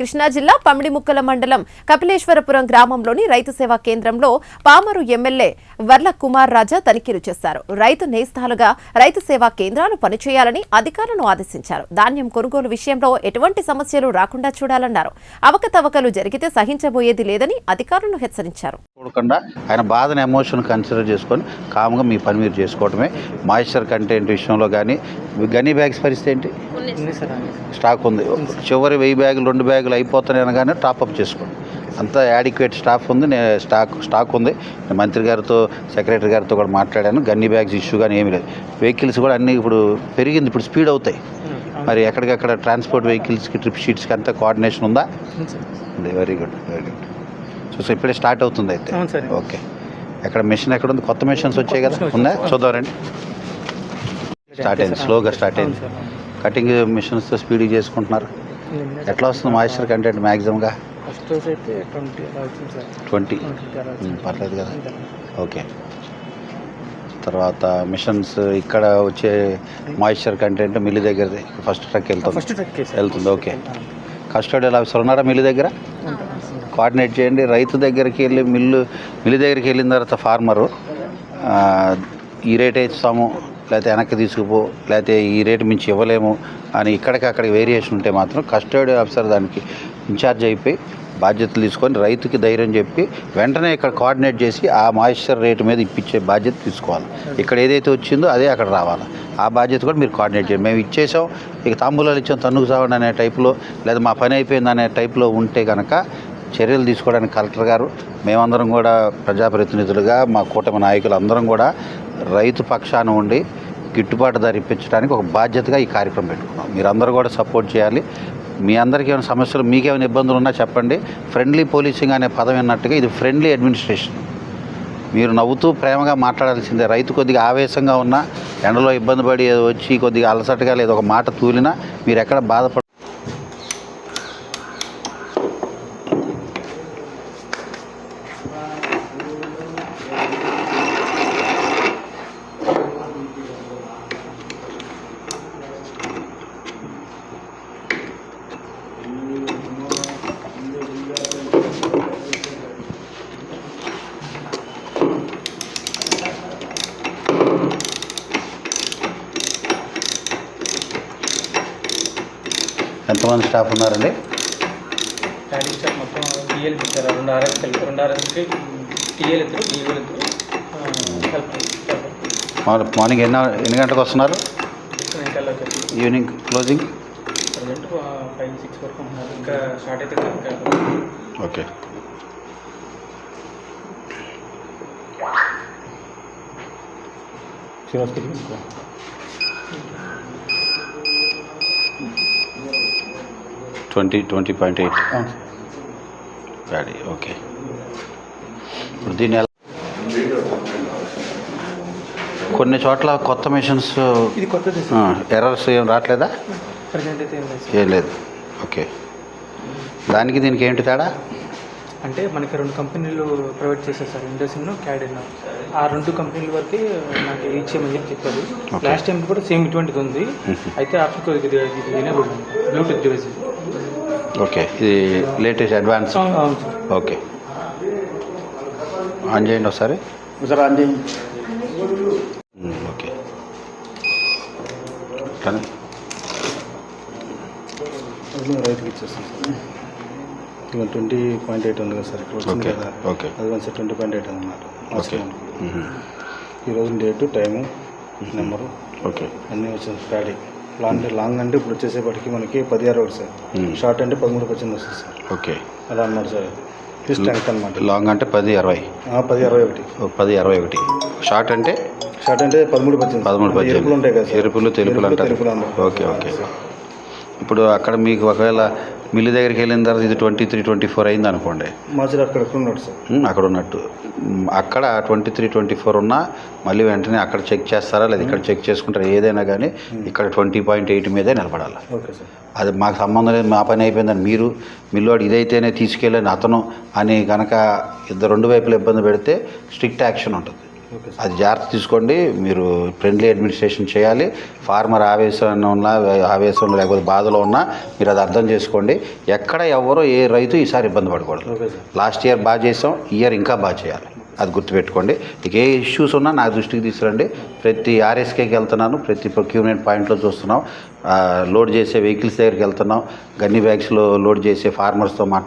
కృష్ణా జిల్లా పమిడిముక్కల మండలం కపిలేశ్వరపురం గ్రామంలోని రైతు సేవా కేంద్రంలో పామరు ఎమ్మెల్యే వర్ల కుమార్ రాజా తనిఖీలు చేశారు. రైతు నేస్తాలుగా రైతు సేవా కేంద్రాలు పనిచేయాలని అధికారులను ఆదేశించారు. ధాన్యం కొనుగోలు విషయంలో ఎటువంటి సమస్యలు రాకుండా చూడాలన్నారు. అవకతవకలు జరిగితే సహించబోయేది లేదని అధికారులను హెచ్చరించారు. చూడకుండా ఆయన బాధను ఎమోషన్ కన్సిడర్ చేసుకొని కామ్గా మీ పని మీరు చేసుకోవడమే మాయిశ్చర్ కంటెంట్ విషయంలో కానీ గనీ బ్యాగ్స్ పరిస్థితి ఏంటి? స్టాక్ ఉంది. చివరి వెయ్యి బ్యాగులు రెండు బ్యాగులు అయిపోతున్నాయి అనగానే టాప్అప్ చేసుకోండి. అంతా యాడిక్వేట్ స్టాఫ్ ఉంది నేను స్టాక్ స్టాక్ ఉంది. నేను మంత్రి గారితో సెక్రటరీ గారితో కూడా మాట్లాడాను. గన్నీ బ్యాగ్స్ ఇష్యూ కానీ ఏమీ లేదు. వెహికల్స్ కూడా అన్నీ ఇప్పుడు పెరిగింది ఇప్పుడు స్పీడ్ అవుతాయి. మరి ఎక్కడికక్కడ ట్రాన్స్పోర్ట్ వెహికల్స్కి ట్రిప్ షీట్స్కి అంతా కోఆర్డినేషన్ ఉందా? Very good very good so ఇప్పుడే స్టార్ట్ అవుతుంది అయితే. ఓకే ఎక్కడ మిషన్ ఎక్కడ ఉంది? కొత్త మిషన్స్ వచ్చాయి కదా? ఉందా చూద్దాం రండి. స్టార్ట్ అయింది స్లోగా స్టార్ట్ అయింది. కటింగ్ మిషన్స్తో స్పీడ్గా చేసుకుంటున్నారు. ఎట్లా వస్తుంది మాయిశ్చర్ కంటెంట్ మ్యాక్సిమంగా ఫస్ట్ రోజు అయితే ట్వంటీ అలా వచ్చింది సార్. ట్వంటీ? ట్వంటీ అలా వచ్చింది పర్లేదు కదా. ఓకే. తర్వాత మిషన్స్ ఇక్కడ వచ్చే మాయిశ్చర్ కంటెంట్ మిల్లి దగ్గర ఫస్ట్ ట్రక్ వెళ్తుంది. ఫస్ట్ ట్రెక్ సార్ వెళ్తుంది ఓకే. కస్టడీలో ఆఫీసర్ ఉన్నారా మిల్లి దగ్గర? కోఆర్డినేట్ చేయండి. రైతు దగ్గరికి వెళ్ళి మిల్లు మిల్లు దగ్గరికి వెళ్ళిన తర్వాత ఫార్మరు ఈ రేట్ ఇస్తాము? లేకపోతే వెనక్కి తీసుకుపో లేకపోతే ఈ రేటు మించి ఇవ్వలేము అని ఇక్కడికి వేరియేషన్ ఉంటే మాత్రం కస్టడీ ఆఫీసర్ దానికి ఇన్ఛార్జ్ అయిపోయి బాధ్యతలు తీసుకొని రైతుకి ధైర్యం చెప్పి వెంటనే ఇక్కడ కోఆర్డినేట్ చేసి ఆ మాయిశ్చర్ రేటు మీద ఇప్పించే బాధ్యత తీసుకోవాలి. ఇక్కడ ఏదైతే వచ్చిందో అదే అక్కడ రావాలి. ఆ బాధ్యత కూడా మీరు కోఆర్డినేట్ చేయండి. మేము ఇచ్చేసాం ఇక తాంబూలాలు ఇచ్చాం తన్నుకు సావండి అనే టైప్లో లేదా మా పని అయిపోయింది అనే టైప్లో ఉంటే కనుక చర్యలు తీసుకోవడానికి కలెక్టర్ గారు మేమందరం కూడా ప్రజాప్రతినిధులుగా మా కూటమి నాయకులు అందరం కూడా రైతు పక్షాన ఉండి గిట్టుబాటు ధర ఇప్పించడానికి ఒక బాధ్యతగా ఈ కార్యక్రమం పెట్టుకున్నాం. మీరందరూ కూడా సపోర్ట్ చేయాలి. మీ అందరికీ ఏమైనా సమస్యలు మీకేమైనా ఇబ్బందులు ఉన్నా చెప్పండి. ఫ్రెండ్లీ పోలీసింగ్ అనే పదం విన్నట్టుగా ఇది ఫ్రెండ్లీ అడ్మినిస్ట్రేషన్. మీరు నవ్వుతూ ప్రేమగా మాట్లాడాల్సిందే. రైతు కొద్దిగా ఆవేశంగా ఉన్నా ఎండలో ఇబ్బంది పడి వచ్చి కొద్దిగా అలసటగా లేదా ఒక మాట తూలినా మీరు ఎక్కడ బాధపడ ఎంతమంది స్టాఫ్ ఉన్నారండి? స్టార్టింగ్ సార్ మొత్తం టీఎల్ ఇచ్చారు రెండు ఆర్ఎస్ కలిపి రెండు ఆర్ఎస్కి టీఎల్ ఇద్దరు డిఎల్ ఇద్దరు మామూలు మార్నింగ్ ఎన్ని ఎన్ని గంటలకు వస్తున్నారు? Evening closing present five six వరకు ఉన్నారు ఇంకా స్టార్ట్ అయితే ఇంకా okay twenty twenty point eight. గాడి ఓకే ఇప్పుడు దీన్ని ఎలా కొన్ని చోట్ల కొత్త మిషన్స్ ఎర్రర్స్ ఏం రావట్లేదా ఏం లేదు. ఓకే దానికి దీనికి ఏంటి తేడా? అంటే మనకి రెండు కంపెనీలు ప్రొవైడ్ చేశారు సార్ ఇండస్ఇన్ క్యాడిన్ ఆ రెండు కంపెనీల వరకు నాకు ఇచ్చేయమని చెప్పి చెప్పారు. లాస్ట్ టైం కూడా సేమ్ ఇటువంటిది ఉంది. అయితే ఇది ఎనేబుల్ బ్లూటూత్ డివైస్. ఓకే. ఇది లేటెస్ట్ అడ్వాన్స్. ఓకే. ఆన్ చేయండి ఒకసారి. సార్ ఆన్ చేయండి ఓకే. కానీ రైతుకి ఇచ్చేస్తాం సార్. ట్వంటీ పాయింట్ ఎయిట్ ఉంది కదా సార్ ఇక్కడ వచ్చింది ఓకే కదా. ఓకే. అది one sir twenty point eight అనమాట ఓకే. ఈరోజు డేటు టైము నెంబరు ఓకే. అన్నీ వచ్చాయి ప్యాడీ లాంగ్ లాంగ్ అంటే ఇప్పుడు వచ్చేసేపటికి మనకి పది అరవై సార్. మ్మ్. షార్ట్ అంటే పదమూడు పద్దెనిమిది వస్తుంది సార్. ఓకే. అలా అన్నమాట సార్. ఇది స్ట్రెంగ్త్ అనమాట లాంగ్ అంటే పది అరవై. పది అరవై ఒకటి. ఓ, పది అరవై ఒకటి. షార్ట్ అంటే? షార్ట్ అంటే పదమూడు పద్దెనిమిది పదమూడు అంటే ఎరుపులు ఉంటాయి కదా ఎరుపులు తెలుపులు అంటారు. Okay okay. ఇప్పుడు అక్కడ మీకు ఒకవేళ మిల్లు దగ్గరికి వెళ్ళిన తర్వాత ఇది ట్వంటీ త్రీ ట్వంటీ ఫోర్ అయింది అనుకోండి. మాజీ అక్కడ ఉన్నాడు సార్? అక్కడ ఉన్నట్టు. అక్కడ ట్వంటీ త్రీ ట్వంటీ ఫోర్ ఉన్నా మళ్ళీ వెంటనే అక్కడ చెక్ చేస్తారా? లేదా ఇక్కడ చెక్ చేసుకుంటారా? ఏదైనా కానీ ఇక్కడ ట్వంటీ పాయింట్ ఎయిట్ మీదే నిలబడాలి. Okay sir. అది మాకు సంబంధం లేదు మా పని అయిపోయిందని మీరు మిల్లువాడు ఇదైతేనే తీసుకెళ్ళని అతను అని కనుక ఇద్దరు రెండు వైపులు ఇబ్బంది పెడితే స్ట్రిక్ట్ యాక్షన్ ఉంటుంది. అది జాగ్రత్త తీసుకోండి. మీరు ఫ్రెండ్లీ అడ్మినిస్ట్రేషన్ చేయాలి. ఫార్మర్ ఆవేశంలో ఉన్నా ఆవేశంలో లేకపోతే బాధలో ఉన్నా మీరు అది అర్థం చేసుకోండి. ఎక్కడ ఎవరో ఏ రైతు ఈసారి ఇబ్బంది పడకూడదు. లాస్ట్ ఇయర్ బాగా చేసాం. ఇయర్ ఇంకా బాగా చేయాలి. అది గుర్తుపెట్టుకోండి. ఇక ఏ ఇష్యూస్ ఉన్నా నా దృష్టికి తీసుకురండి. ప్రతి ఆర్ఎస్కేకి వెళ్తున్నాను. ప్రతి ప్రొక్యూర్మెంట్ పాయింట్లో చూస్తున్నాం. లోడ్ చేసే వెహికల్స్ దగ్గరికి వెళ్తున్నాం. గన్ని బ్యాగ్స్లో లోడ్ చేసే ఫార్మర్స్తో మాట్లాడుతున్నాం